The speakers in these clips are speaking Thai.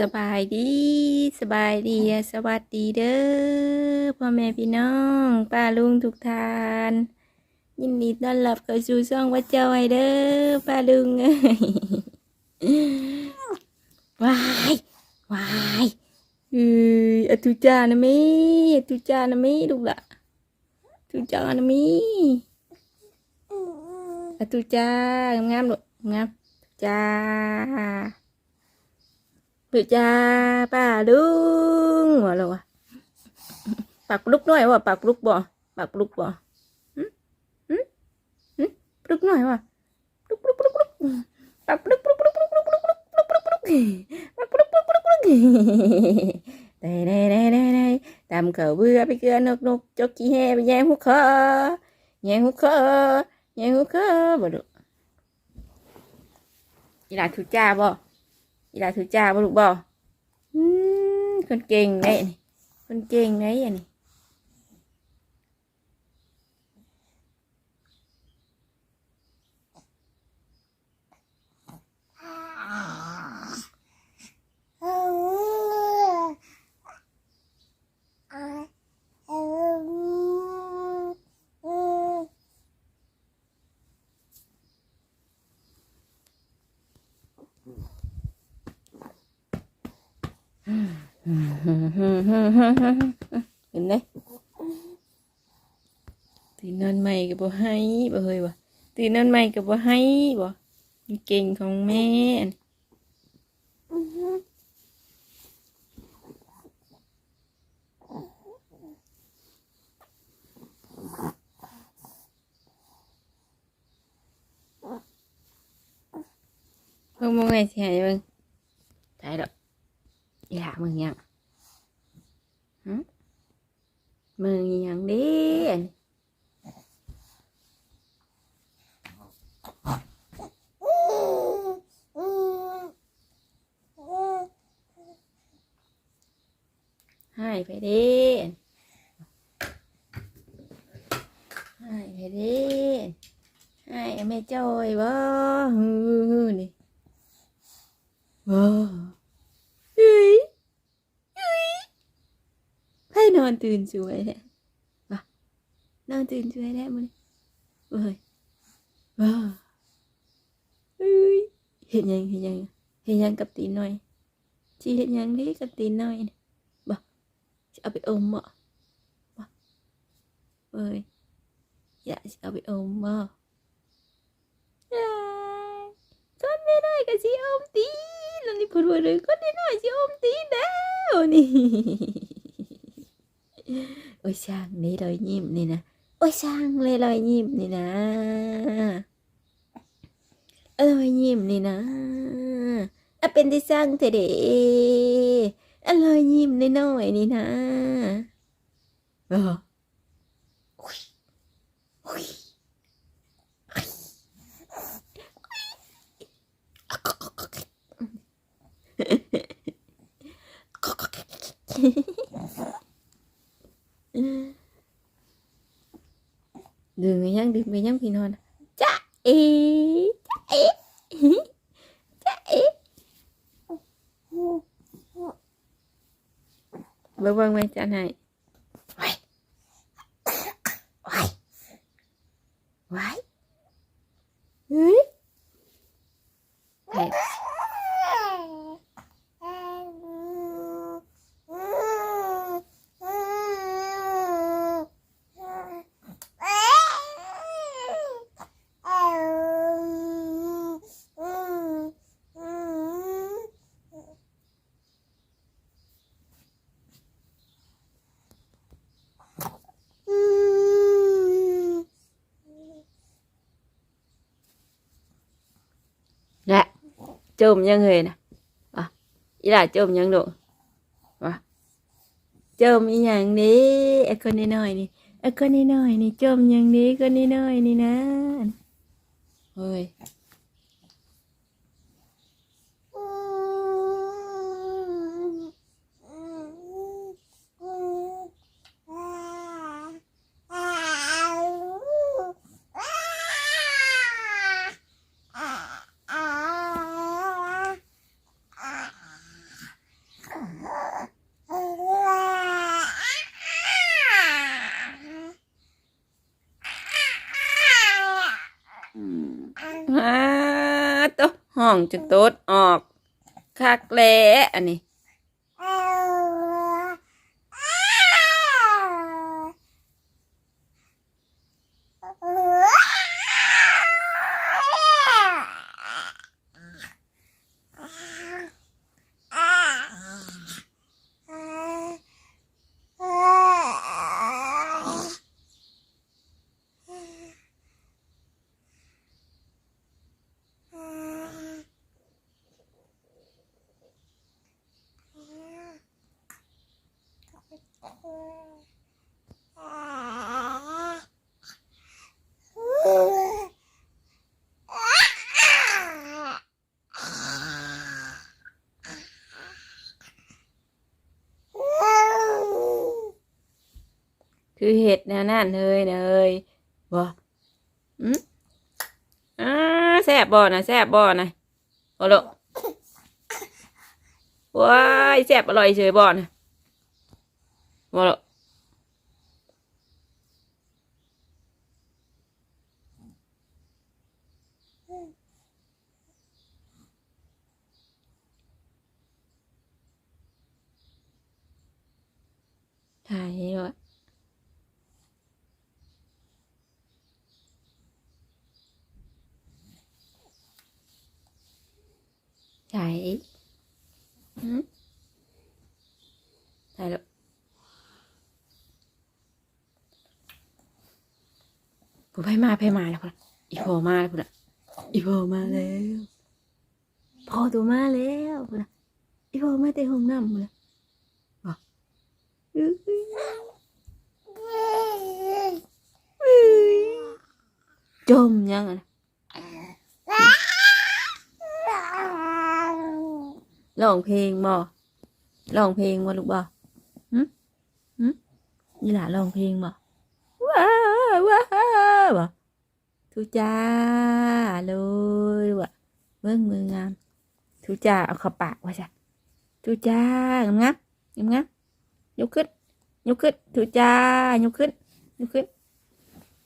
สบายดี สบายดี สวัสดีเด้อพ่อแม่พี่น้องป้าลุงทุกท่าน ยินดีต้อนรับเข้าสู่ช่องวัดเจ้าไอเด้อป้าลุงเอ้ยวายวายเอ้ยอตุจานะมิอตุจานะมิลูกละตุจานะมิอตุจากามๆลูกงามจ้า มือจ้าป้าลุงว่าเราอะปักลุกหน่อยว่าปักลุกบ่ปักลุกบ่หืมหืมหืลุกหน่อยว่าลุกลุกลุกลุกปากลุกลุกลุกลุกลุกลุกลุกลุกลุกลุกปักลุกลุกลุกลุกเด้ได้เด้ได้ได้ตามเขาเบื่อไปเกลือนกนกจกกี้แห่ไปแย่งหุกคอแย่งหุกคอแย่งหุกคอบ่ดุอีหลาทุจ้าบ่ อีหลาถือจ้าบ่ลูกบ่อืมคนเก่งได้นี่คนเก่งได้อันนี้ Nhìn đấy Thì non mày cái bộ hay, bộ hơi bà. Thì non mày cái bộ hay, bà. Kinh không mẹ. Không muốn ngày thì hãy dạ, vâng Đấy rồi Dạ mừng nhận มึงยังดิให้ไปดิให้ไปดิให้แม่จอยบ่ฮือนี่บ่เฮ้ยเฮ้ย ให้นอนตื่นสวยแท้บ่นอนตื่นสวยแท้มื้อนี้เอ้ยบ่เฮ้ยเฮ็ดหยังเฮ็ดหยังเฮ็ดหยังกับตีนหน่อยสิเฮ็ดหยังเด้กับตีนหน่อยบ่เอาไปอมบ่บ่เอ้ยอยาสิเอาไปอมบ่เอ้ยทนไม่ได้ก็สิอมตีนแล้วนี่พูดว่าเลยคนน้อยๆสิอมตีแล้วนี่ โอ้ยช่างนี่รอยยิ้มนี่นะโอ้ยช่างเลยรอยยิ้มนี่นะรอยยิ้มนี่นะอะเป็นที่สร้างเถอะเดอะรอยยิ้มน้อยๆนี่นะเออ Đừng người nhắn đừng người nhắn khi non chạy chạy chạy ý. Chá ý. Bơ vâng, vâng quay này จมยังเลยนะอะอีหล่าจมยังดูวะจมอีอยังนี้ไอ้คนน้อยนี่ไอ้คนน้อยนี่จมยังนี้คนน้อยนี่นะเฮ้ย องจนโต๊ดออกคักแล้อันนี้ คือเห็ดแนวนั่นเลยเนยบ่อืมอ่าแซ่บบ่นะแซ่บบ่นะโอ้โลว้ายแซ่บอร่อยเฉยบ่นะบ่โลถ่ายให้ด้วย ใหืมใช่แล้วผู้ไพ่มาไพ่มาแล้วพุ่นอีพอมาแล้วพุ่นอีพอมาแล้วพอตัวมาแล้วพุ่นอีพอมาแต่ห้องน้ำพุ่นบอกจมยังอะนะ ร้องเพลงบ่ร้องเพลงบ่ลูกบ่หึหึยี่หล่าร้องเพลงบ่ว้าวว้าวบ่ทุจ้าเลยว่ะเบิ่งมืองามทุจ้าเอาเข้าปากว่าจ้ะทุจ้างามงามงามงามยกขึ้นยกขึ้นทุจ้ายกขึ้นยกขึ้น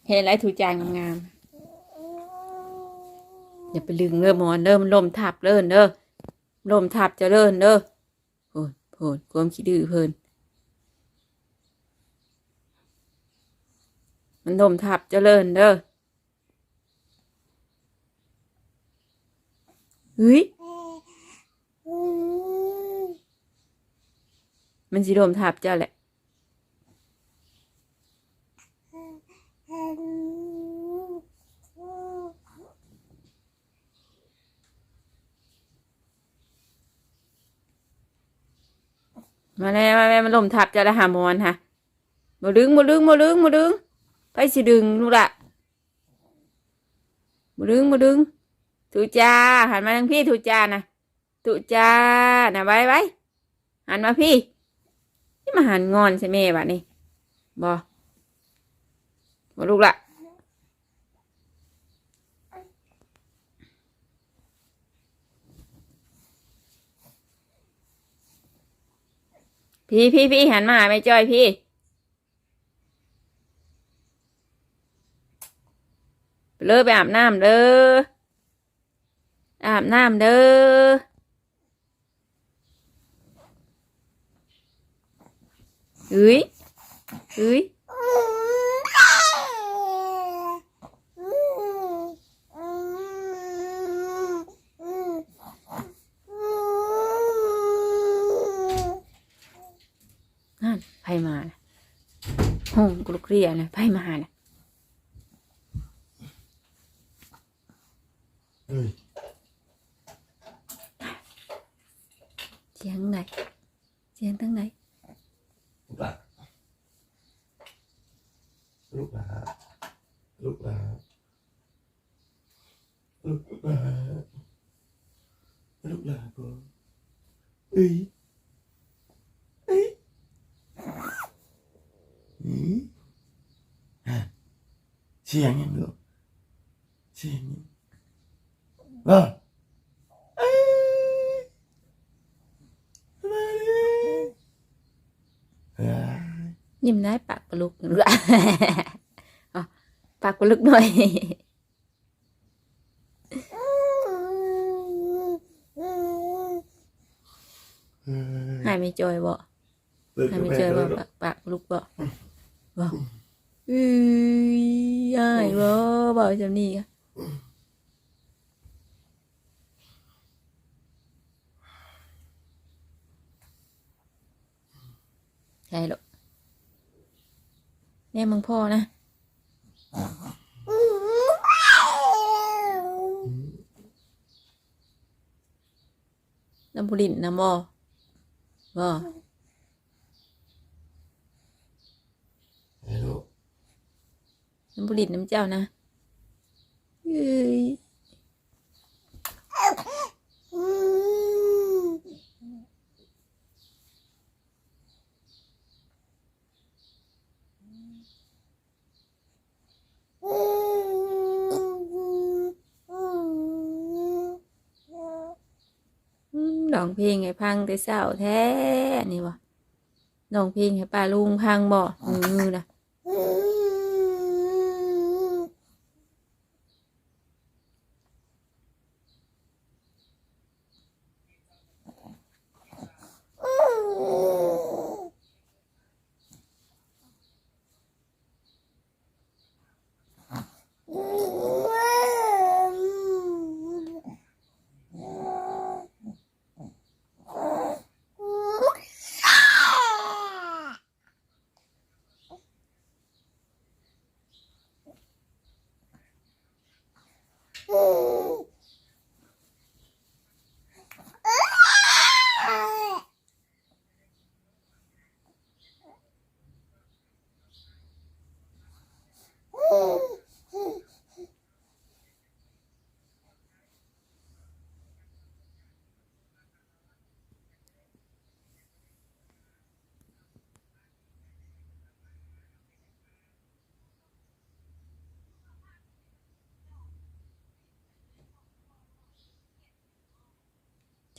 เห็นอะไรทุจ้างามงามอย่าไปลึงเด้อหมอนเด้อมันลมทับเด้อเด้อ ลมทับเจริญเด้อโพดโพดความคิดดื้อเพิ่นมันลมทับเจริญเด้อเฮ้ยมันสิลมทับเจ้าแหละ มาแล้วมาแล้วมันลมทับจ้าละหามอนฮะมาดึงมาดึงมาดึงมาดึงไปสิดึงลูกละมาดึงมาดึงถูจ้าหันมาทางพี่ถูจ้านะถูจ้านะไว้ไว้หันมาพี่นี่มาหันงอนใช่ไหมบะนี่บอมาลูกละ พี่พี่พี่หันมาหาไม่จ้อยพี่ เลิกไปอาบน้ำเด้ออาบน้ำเด้อเฮ้ยเฮ้ย ไผมานะห้องกรุกเรียนะไผมานะเอ้ยเสียงไหนเสียงทั้งไหน ปากปลุกเออปากปลุกหน่อยหายไม่จอยบ่หายไม่จอยบ่ปากปาลุกบ่บ่อือหายบ่บ่จำนี่ค่ะใช่หรอ แม่มึงพ่อนะ น้ำบุรินน้ำบ่บ่เฮ้ยลูกน้ำบุรินน้ำเจ้านะเอ้ย อืม ร้องเพลงให้พังแต่เศร้าแท้นี่บ่ร้องเพลงให้ป้าลุงพังบ่มือนะ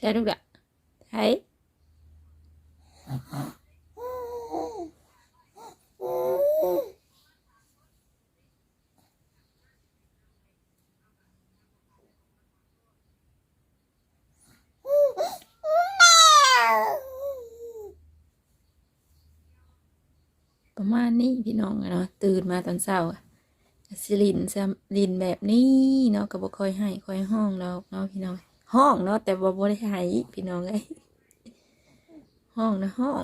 ใช่ลูกละใช่ประมาณนี้พี่น้องอะเนาะตื่นมาตอนเช้าอะสิลินซะลินแบบนี้เนาะก็บ่ค่อยให้ค่อยห้องแล้วเนาะพี่น้อง ห้องเนาะแต่ว่บ่ได้ให้พี่น้องเอ้ห้องนะห้อง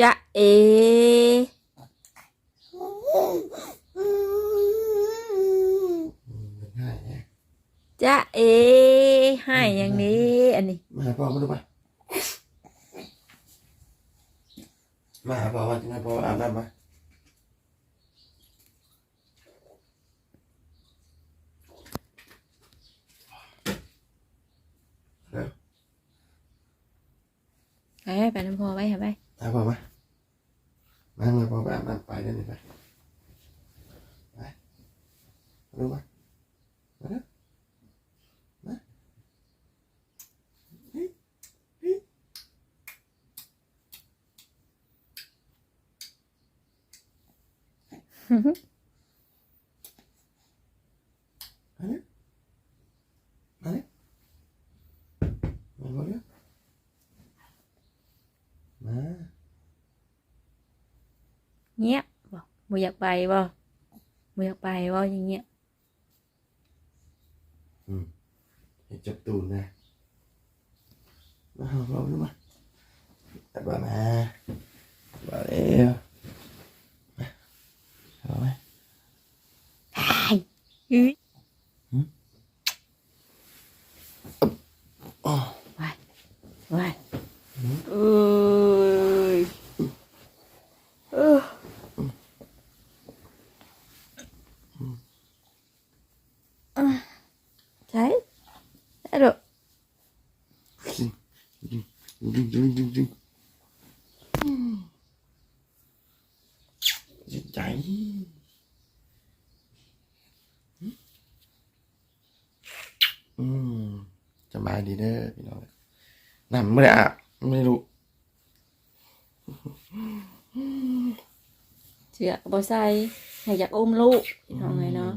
จะเอมเป็นง่ายแฮะ จะเอให้อย่างนี้ อันนี้ มาหาพ่อมาดูไปมาหาพ่อมาที่ไหนพ่ออาบน้ำมาเร็วไปไปไปน้ำพอไปค่ะไปหาพ่อมามามาพ่อไปอาบน้ำไปเดี๋ยวนี้ไปไปมาดูมามาดูมาเฮ้ยเฮ้ยมาเนี่ยมาเนี่ยมาบ่เนี่ยมา เงียบ บอกบ่อยากไปบ่บ่อยากไปบ่อย่างเงี้ยให้จับตูนนะมาเอาเราดูมาแต่บ้ามาบ้าเร็วมาเอาไหมเฮ้ยอ๋อไปไปเอ้ยเอออะใช่ได้ดอก จริงจริงจริงจริงจริงใจใจ สบาย ดีเด้อพี่น้องน้ำไม่ได้อาบไม่รู้เชือกบ่ใส่ให้อยากอุ้มลูกพี่น้องเลยเนาะ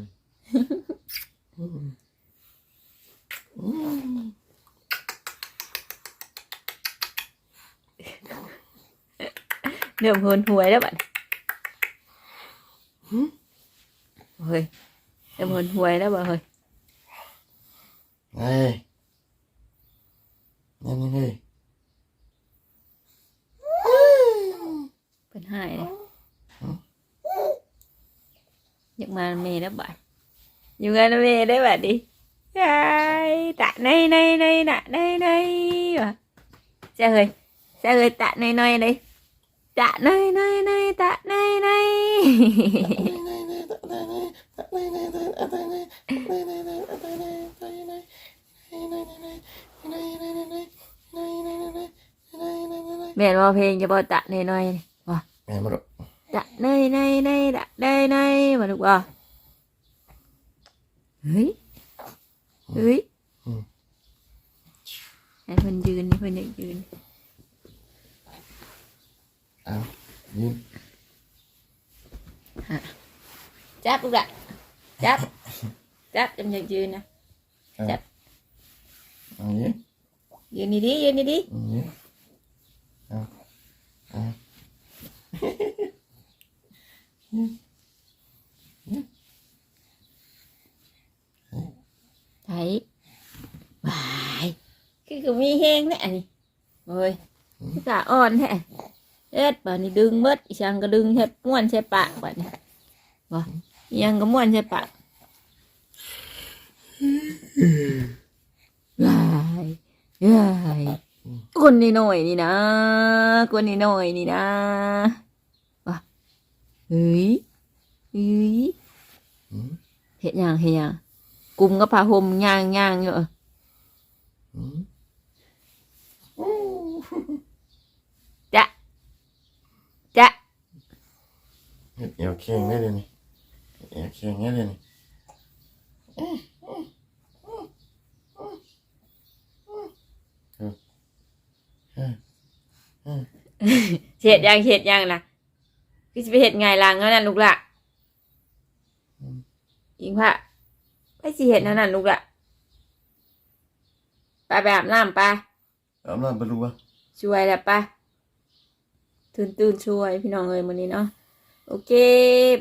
เริ่มหนหวยแล้วบัดเฮ้ยเริ่มหนหวยแล้วบ่เฮ้ยเฮ้ย นี่นี่เฮ้ยเป็นหายเลยอยากมาเมย์แล้วบัดอยู่งานเมย์ได้บัดดิยายตะในในในน่ะในในว่ะจะเฮ้ยจะเฮ้ยตะในในเลยตะในในในตะในใน แม่นว่าเพลงจะบอกตะในในว่ะแม่มาดูตะในในในตะในในมาดูว่าเฮ้ยเฮ้ยให้เพิ่นยืนให้เพิ่นอยากยืนเอายืนจับลูกละจับจับจำอยากยืนนะเอายืนยืนดีๆยืนดีเอายืนเอาเอาๆไถวายคือก็มีแห้งแน่นี่โอ้ยตาอ่อนแท้เอ็ดป่านนี้ดึงเบิดอีช่างก็ดึงใช้ม้วนใช้ปากป่านนี้บ่อีหยังก็ม้วนใช้ปาก วายว้ายคนนี่หน่อยนี่นะ คนนี่หน่อยนี่นะว่ะเฮ้ยเฮ้ยเห็ดยังเห็ดยังกลุ่มก็ผ้าห่มย่างย่างอยู่เอออืมจะจะเฮ็ดเอวเคียงได้เลยนี่เฮ็ดเอวเคียงได้เลยนี่ เห็ดหยังเห็ดหยังนะคือจะไปเห็ดไงล่ะงั้นน่ะลูกละยิงพระไปสิเห็ดนั่นน่ะลูกละไปไปอาบน้ำไปเอาล่ะไปดูว่าช่วยแล้วไปตื่นตื่นช่วยพี่น้องเอ้ยมื้อนี้เนาะโอเค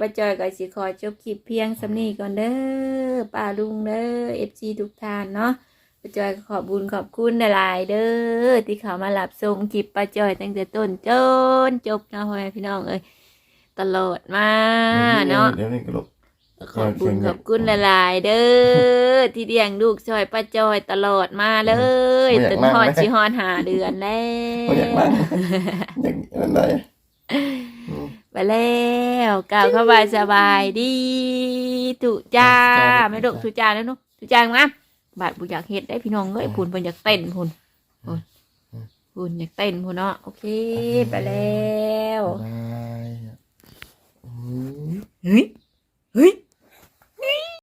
ป้าจอยก็สิขอจบคลิปเพียงสำนี้ก่อนเด้อป้าลุงเด้อ FC ทุกท่านเนาะ ป้าจอยก็ขอบบุญขอบคุณหลายๆเด้อที่เขามาหลับชมคลิปป้าจอยตั้งแต่ต้นจนจบเนาะพ่อแม่พี่น้องเอ้ยตลอดมาเนาะเดี๋ยวนี้ก็ลบขอบบุญขอบคุณหลายๆเด้อที่เลี้ยงลูกช่วยป้าจอยตลอดมาเลยจนฮอดชิฮอดหาเดือนแล้เขาอยากวนั่งอยากนั่นได้ไปแล้วกล่าวเข้าไปสบายดีตุจ้าไม่ดกตุจ้าแล้วเนุตุจ้ามั้ง บาดบุอยากเฮ็ดได้พี่น้องเอ้ยพูนเพิ่นอยากเต้นพูนพูนพูนอยากเต้นพูนเนาะโอเคไปแล้วบายอืมเฮ้ยเฮ้ย